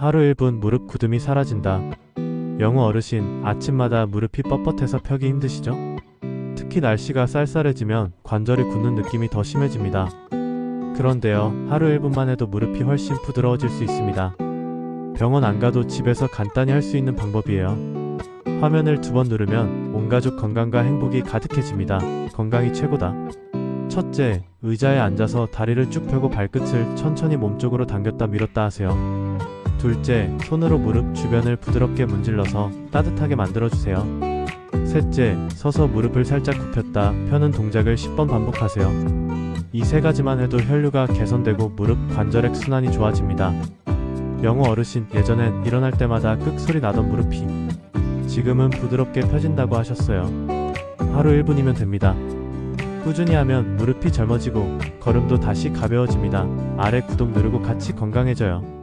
하루 1분 무릎 굳음이 사라진다. 영어 어르신, 아침마다 무릎이 뻣뻣해서 펴기 힘드시죠? 특히 날씨가 쌀쌀해지면 관절이 굳는 느낌이 더 심해집니다. 그런데요, 하루 1분만 해도 무릎이 훨씬 부드러워질 수 있습니다. 병원 안 가도 집에서 간단히 할 수 있는 방법이에요. 화면을 두 번 누르면 온 가족 건강과 행복이 가득해집니다. 건강이 최고다. 첫째, 의자에 앉아서 다리를 쭉 펴고 발끝을 천천히 몸쪽으로 당겼다 밀었다 하세요. 둘째, 손으로 무릎 주변을 부드럽게 문질러서 따뜻하게 만들어주세요. 셋째, 서서 무릎을 살짝 굽혔다 펴는 동작을 10번 반복하세요. 이 세 가지만 해도 혈류가 개선되고 무릎 관절액 순환이 좋아집니다. 영어 어르신 예전엔 일어날 때마다 끄 소리 나던 무릎이 지금은 부드럽게 펴진다고 하셨어요. 하루 1분이면 됩니다. 꾸준히 하면 무릎이 젊어지고 걸음도 다시 가벼워집니다. 아래 구독 누르고 같이 건강해져요.